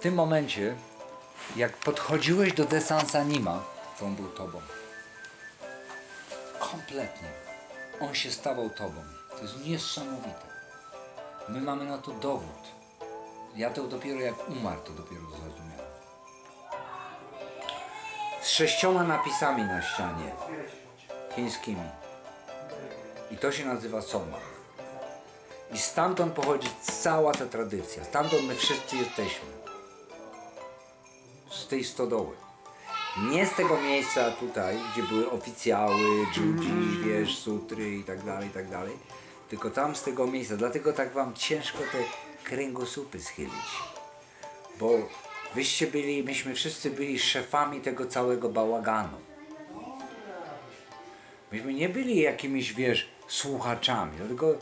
tym momencie, jak podchodziłeś do Desansanima, to on był tobą. Kompletnie. On się stawał tobą. To jest niesamowite. My mamy na to dowód. Ja to dopiero jak umarł, to dopiero zrozumiałem. Z sześcioma napisami na ścianie chińskimi. I to się nazywa Soma. I stamtąd pochodzi cała ta tradycja. Stamtąd my wszyscy jesteśmy. Tej stodoły. Nie z tego miejsca tutaj, gdzie były oficjały, dżudzi, wiesz, sutry i tak dalej, i tak dalej. Tylko tam z tego miejsca. Dlatego tak wam ciężko te kręgosłupy schylić. Bo wyście byli, myśmy wszyscy byli szefami tego całego bałaganu. Myśmy nie byli jakimiś, wiesz, słuchaczami, dlatego,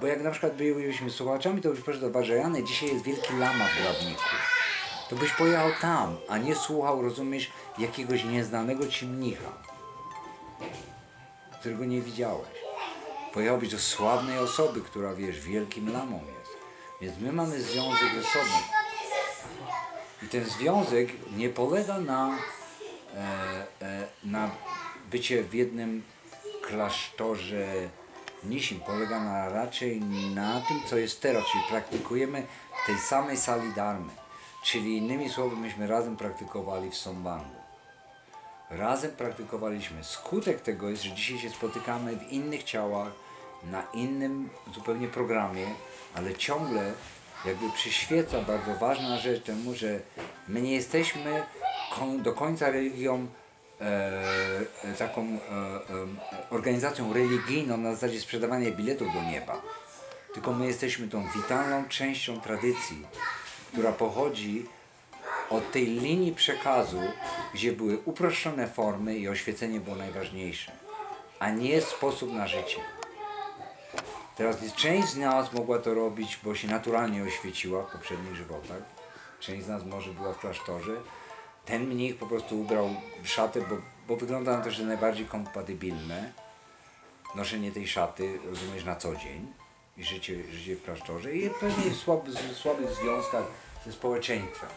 bo jak na przykład bylibyśmy słuchaczami, to już proszę do Barzejany, dzisiaj jest wielki lama w Grabniku. To byś pojechał tam, a nie słuchał, rozumiesz, jakiegoś nieznanego ci mnicha, którego nie widziałeś. Pojechałbyś do sławnej osoby, która, wiesz, wielkim lamą jest. Więc my mamy związek ze sobą. I ten związek nie polega na, e, e, na bycie w jednym klasztorze nisim. Polega na, raczej na tym, co jest teraz, czyli praktykujemy tej samej sali darmy. Czyli innymi słowy, myśmy razem praktykowali w Sombangu. Razem praktykowaliśmy. Skutek tego jest, że dzisiaj się spotykamy w innych ciałach, na innym zupełnie programie, ale ciągle jakby przyświeca bardzo ważna rzecz temu, że my nie jesteśmy do końca religią e, e, taką e, e, organizacją religijną na zasadzie sprzedawania biletów do nieba. Tylko my jesteśmy tą witalną częścią tradycji, która pochodzi od tej linii przekazu, gdzie były uproszczone formy i oświecenie było najważniejsze, a nie sposób na życie. Teraz część z nas mogła to robić, bo się naturalnie oświeciła w poprzednich żywotach. Część z nas może była w klasztorze. Ten mnich po prostu ubrał szatę, bo, bo wygląda na to, że najbardziej kompatybilne noszenie tej szaty, rozumiesz, na co dzień i życie, życie w klasztorze i pewnie w słab, słabych związkach ze społeczeństwem.